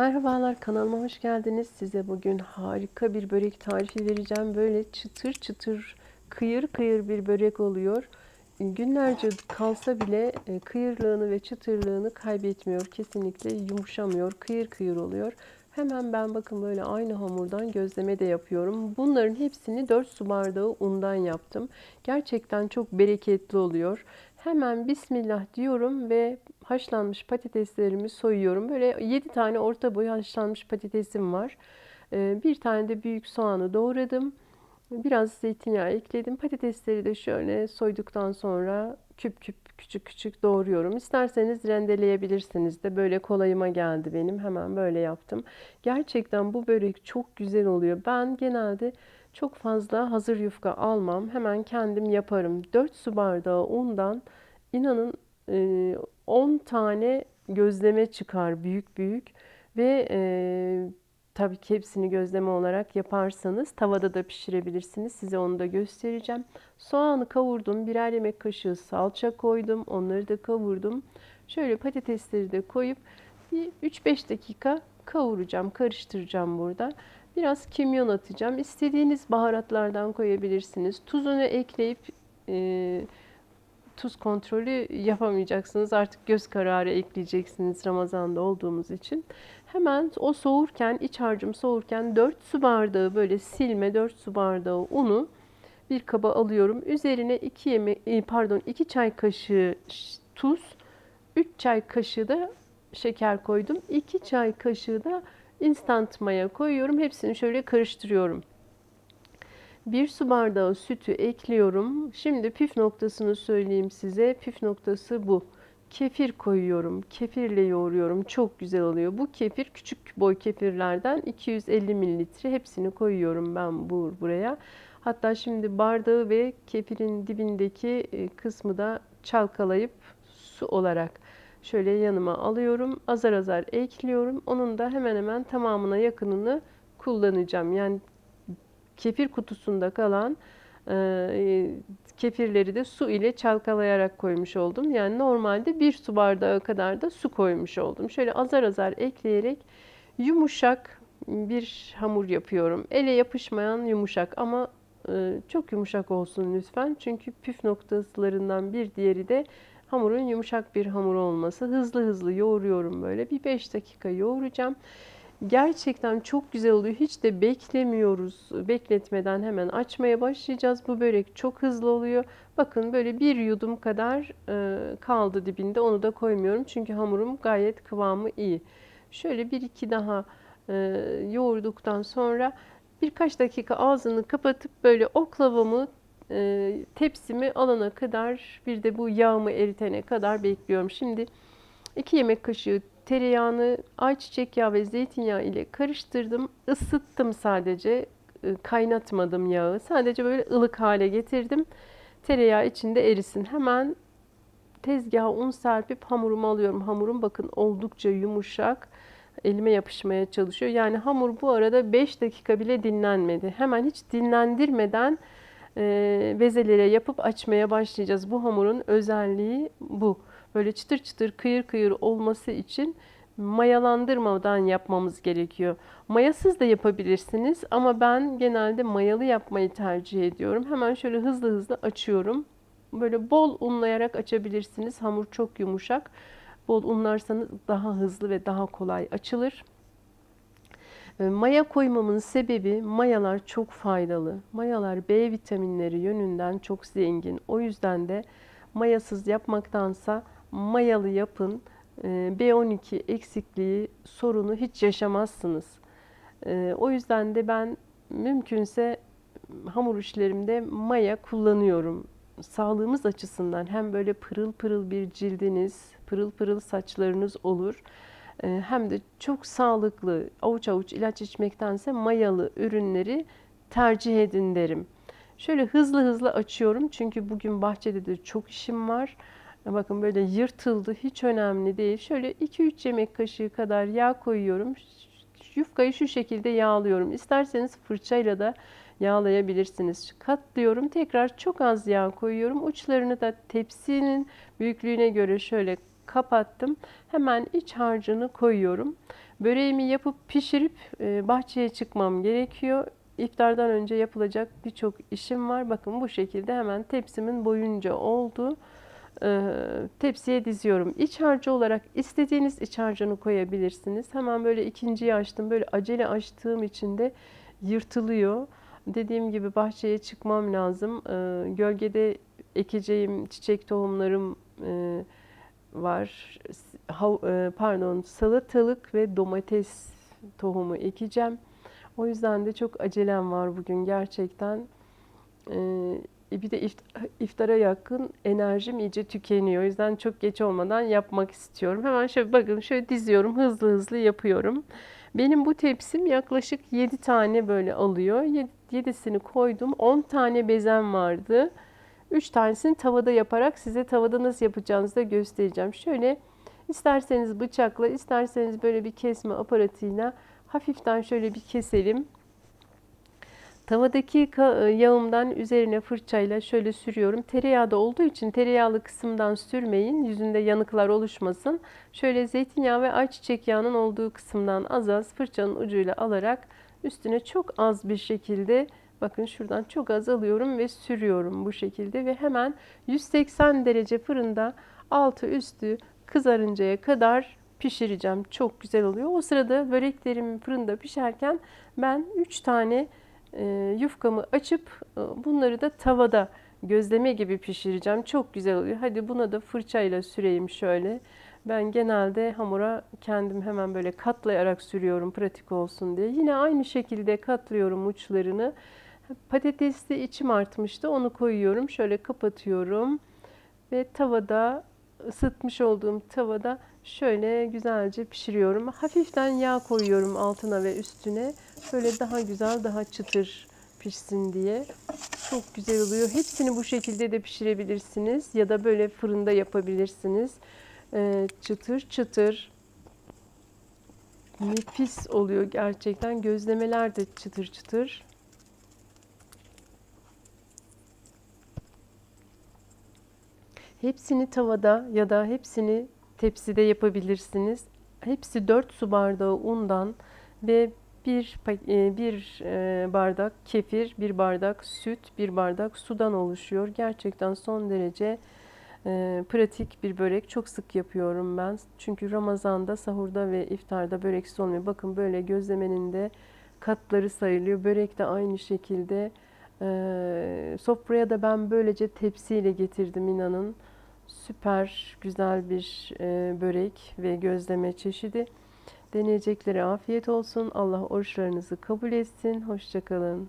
Merhabalar kanalıma hoş geldiniz. Size bugün harika bir börek tarifi vereceğim. Böyle çıtır çıtır kıyır kıyır bir börek oluyor. Günlerce kalsa bile e, kıyırlığını ve çıtırlığını kaybetmiyor. Kesinlikle yumuşamıyor. Kıyır kıyır oluyor. Hemen ben bakın böyle aynı hamurdan gözleme de yapıyorum. Bunların hepsini 4 su bardağı undan yaptım. Gerçekten çok bereketli oluyor. Hemen bismillah diyorum ve haşlanmış patateslerimi soyuyorum. Böyle 7 tane orta boy haşlanmış patatesim var. Ee, Bir tane de büyük soğanı doğradım. Biraz zeytinyağı ekledim. Patatesleri de şöyle soyduktan sonra küp küp küçük küçük doğruyorum. İsterseniz rendeleyebilirsiniz de böyle kolayıma geldi benim. Hemen böyle yaptım. Gerçekten bu börek çok güzel oluyor. Ben genelde çok fazla hazır yufka almam. Hemen kendim yaparım. 4 su bardağı undan inanın 10 tane gözleme çıkar büyük büyük ve e, tabii ki hepsini gözleme olarak yaparsanız tavada da pişirebilirsiniz. Size onu da göstereceğim. Soğanı kavurdum. Birer yemek kaşığı salça koydum. Onları da kavurdum. Şöyle patatesleri de koyup bir 3-5 dakika kavuracağım, karıştıracağım burada. Biraz kimyon atacağım. İstediğiniz baharatlardan koyabilirsiniz. Tuzunu ekleyip e, tuz kontrolü yapamayacaksınız. Artık göz kararı ekleyeceksiniz Ramazan'da olduğumuz için. Hemen o soğurken, iç harcım soğurken 4 su bardağı böyle silme 4 su bardağı unu bir kaba alıyorum. Üzerine 2 yemek pardon 2 çay kaşığı tuz, 3 çay kaşığı da şeker koydum. 2 çay kaşığı da instant maya koyuyorum. Hepsini şöyle karıştırıyorum. Bir su bardağı sütü ekliyorum. Şimdi püf noktasını söyleyeyim size. Püf noktası bu. Kefir koyuyorum. Kefirle yoğuruyorum. Çok güzel oluyor. Bu kefir küçük boy kefirlerden 250 mililitre. Hepsini koyuyorum ben bu buraya. Hatta şimdi bardağı ve kefirin dibindeki e, kısmı da çalkalayıp su olarak şöyle yanıma alıyorum. Azar azar ekliyorum. Onun da hemen hemen tamamına yakınını kullanacağım. Yani kefir kutusunda kalan e, kefirleri de su ile çalkalayarak koymuş oldum. Yani normalde bir su bardağı kadar da su koymuş oldum. Şöyle azar azar ekleyerek yumuşak bir hamur yapıyorum. Ele yapışmayan yumuşak ama e, çok yumuşak olsun lütfen. Çünkü püf noktalarından bir diğeri de hamurun yumuşak bir hamur olması. Hızlı hızlı yoğuruyorum böyle. Bir 5 dakika yoğuracağım. Gerçekten çok güzel oluyor. Hiç de beklemiyoruz. Bekletmeden hemen açmaya başlayacağız. Bu börek çok hızlı oluyor. Bakın böyle bir yudum kadar e, kaldı dibinde. Onu da koymuyorum. Çünkü hamurum gayet kıvamı iyi. Şöyle bir iki daha e, yoğurduktan sonra birkaç dakika ağzını kapatıp böyle oklavamı e, tepsimi alana kadar bir de bu yağımı eritene kadar bekliyorum. Şimdi 2 yemek kaşığı tereyağını ayçiçek yağı ve zeytinyağı ile karıştırdım. Isıttım sadece. Kaynatmadım yağı. Sadece böyle ılık hale getirdim. Tereyağı içinde erisin. Hemen tezgaha un serpip hamurumu alıyorum. Hamurum bakın oldukça yumuşak. Elime yapışmaya çalışıyor. Yani hamur bu arada 5 dakika bile dinlenmedi. Hemen hiç dinlendirmeden bezelere yapıp açmaya başlayacağız. Bu hamurun özelliği bu böyle çıtır çıtır kıyır kıyır olması için mayalandırmadan yapmamız gerekiyor. Mayasız da yapabilirsiniz ama ben genelde mayalı yapmayı tercih ediyorum. Hemen şöyle hızlı hızlı açıyorum. Böyle bol unlayarak açabilirsiniz. Hamur çok yumuşak. Bol unlarsanız daha hızlı ve daha kolay açılır. Ee, maya koymamın sebebi mayalar çok faydalı. Mayalar B vitaminleri yönünden çok zengin. O yüzden de mayasız yapmaktansa mayalı yapın. Ee, B12 eksikliği sorunu hiç yaşamazsınız. Ee, o yüzden de ben mümkünse hamur işlerimde maya kullanıyorum. Sağlığımız açısından hem böyle pırıl pırıl bir cildiniz, pırıl pırıl saçlarınız olur. Ee, hem de çok sağlıklı avuç avuç ilaç içmektense mayalı ürünleri tercih edin derim. Şöyle hızlı hızlı açıyorum çünkü bugün bahçede de çok işim var. Bakın böyle yırtıldı. Hiç önemli değil. Şöyle 2-3 yemek kaşığı kadar yağ koyuyorum. Yufkayı şu şekilde yağlıyorum. İsterseniz fırçayla da yağlayabilirsiniz. Katlıyorum. Tekrar çok az yağ koyuyorum. Uçlarını da tepsinin büyüklüğüne göre şöyle kapattım. Hemen iç harcını koyuyorum. Böreğimi yapıp pişirip e, bahçeye çıkmam gerekiyor. İftardan önce yapılacak birçok işim var. Bakın bu şekilde hemen tepsimin boyunca oldu. Ee, tepsiye diziyorum. İç harcı olarak istediğiniz iç harcını koyabilirsiniz. Hemen böyle ikinciyi açtım. Böyle acele açtığım için de yırtılıyor. Dediğim gibi bahçeye çıkmam lazım. Ee, gölgede ekeceğim çiçek tohumlarım e, var. E, pardon, salatalık ve domates tohumu ekeceğim. O yüzden de çok acelem var bugün gerçekten. Ee, bir de ift- iftara yakın enerjim iyice tükeniyor. O yüzden çok geç olmadan yapmak istiyorum. Hemen şöyle bakın şöyle diziyorum. Hızlı hızlı yapıyorum. Benim bu tepsim yaklaşık 7 tane böyle alıyor. 7'sini koydum. 10 tane bezem vardı. 3 tanesini tavada yaparak size tavada nasıl yapacağınızı da göstereceğim. Şöyle isterseniz bıçakla, isterseniz böyle bir kesme aparatıyla hafiften şöyle bir keselim. Tavadaki e, yağımdan üzerine fırçayla şöyle sürüyorum. Tereyağı da olduğu için tereyağlı kısımdan sürmeyin. Yüzünde yanıklar oluşmasın. Şöyle zeytinyağı ve ayçiçek yağının olduğu kısımdan az az fırçanın ucuyla alarak üstüne çok az bir şekilde bakın şuradan çok az alıyorum ve sürüyorum bu şekilde ve hemen 180 derece fırında altı üstü kızarıncaya kadar pişireceğim. Çok güzel oluyor. O sırada böreklerim fırında pişerken ben 3 tane e, yufkamı açıp e, bunları da tavada gözleme gibi pişireceğim. Çok güzel oluyor. Hadi buna da fırçayla süreyim şöyle. Ben genelde hamura kendim hemen böyle katlayarak sürüyorum pratik olsun diye. Yine aynı şekilde katlıyorum uçlarını. Patatesli içim artmıştı. Onu koyuyorum. Şöyle kapatıyorum. Ve tavada ısıtmış olduğum tavada şöyle güzelce pişiriyorum. Hafiften yağ koyuyorum altına ve üstüne. Böyle daha güzel, daha çıtır pişsin diye. Çok güzel oluyor. Hepsini bu şekilde de pişirebilirsiniz ya da böyle fırında yapabilirsiniz. Ee, çıtır çıtır nefis oluyor gerçekten. Gözlemeler de çıtır çıtır. Hepsini tavada ya da hepsini tepside yapabilirsiniz. Hepsi 4 su bardağı undan ve bir, e, bir e, bardak kefir, bir bardak süt, bir bardak sudan oluşuyor. Gerçekten son derece e, pratik bir börek. Çok sık yapıyorum ben. Çünkü Ramazan'da, sahurda ve iftarda böreksiz olmuyor. Bakın böyle gözlemenin de katları sayılıyor. Börek de aynı şekilde. Sofraya da ben böylece tepsiyle getirdim inanın. Süper güzel bir e, börek ve gözleme çeşidi. Deneyeceklere afiyet olsun. Allah oruçlarınızı kabul etsin. Hoşçakalın.